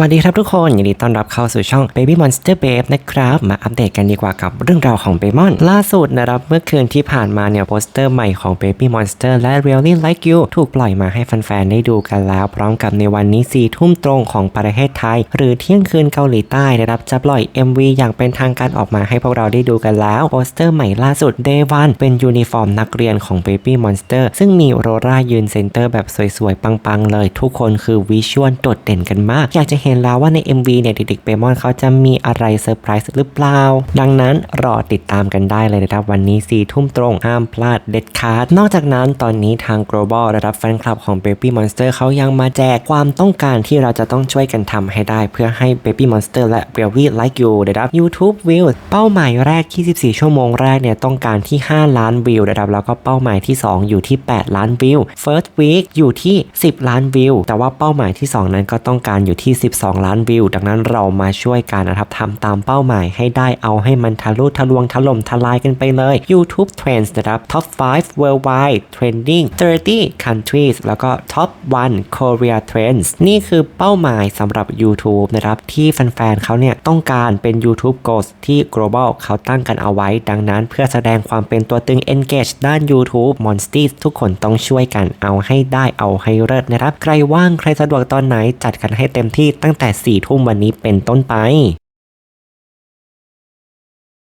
วัสดีครับทุกคนยินดีต้อนรับเข้าสู่ช่อง Baby Monster Babe นะครับ มาอัปเดตกันดีกว่ากับเรื่องราวของเบมอนล่าสุดนะครับเมื่อคืนที่ผ่านมาเนี่ยโปสเตอร์ใหม่ของ Baby Monster และ Really Like You ถูกปล่อยมาให้แฟนๆได้ดูกันแล้ว พร้อมกับในวันนี้4ทุ่มตรงของประเทศไทย หรือเที่ยงคืนเกาหลีใต้นะครับจะปล่อย MV อย่างเป็นทางการออกมาให้พวกเราได้ดูกันแล้วโปสเตอร์ใหม่ล่าสุด Day One เป็นยูนิฟอร์มนักเรียนของ Baby Monster ซึ่งมีโรรายืนเซนเตอร์แบบสวยๆปังๆเลย ทุกคนคือวิชวลโดดเด่นกันมากอยากจะเห็นแล้วว่าใน MV เนี่ยเด็กๆเบมอนเขาจะมีอะไรเซอร์ไพรส์หรือเปล่า ดังนั้นรอติดตามกันได้เลยนะครับ วันนี้4ี่ทุ่มตรงห้ามพลาดเด็ดขาด นอกจากนั้นตอนนี้ทาง global ระดับแฟนคลับของ Baby Monster เขายังมาแจกความต้องการที่เราจะต้องช่วยกันทำให้ได้เพื่อให้ Baby Monster และ Really Like You ได้รับ YouTube View เป้าหมายแรก 24 ชั่วโมงแรกเนี่ยต้องการที่ 5 ล้านวิวนะครับแล้วก็เป้าหมายที่ 2 อยู่ที่ 8 ล้านวิว First Week อยู่ที่ 10 ล้านวิว แต่ว่าเป้าหมายที่ 2 นั้นก็ต้องการอยู่ที่12 ล้านวิว ดังนั้นเรามาช่วยกันนะครับทำตามเป้าหมายให้ได้เอาให้มันทะลุทะลวงถล่มทลายกันไปเลย YouTube Trends นะครับ Top 5 Worldwide Trending 30 Countries แล้วก็ Top 1 Korea Trends นี่คือเป้าหมายสำหรับ YouTube นะครับที่แฟนๆเขาเนี่ยต้องการเป็น YouTube Goals ที่ Global เขาตั้งกันเอาไว้ ดังนั้นเพื่อแสดงความเป็นตัวตึง Engage ด้าน YouTube Monsties ทุกคนต้องช่วยกันเอาให้ได้เอาให้เลิศนะครับ ใครว่างใครสะดวกตอนไหนจัดกันให้เต็มที่ตั้งแต่4ทุ่มวันนี้เป็นต้นไป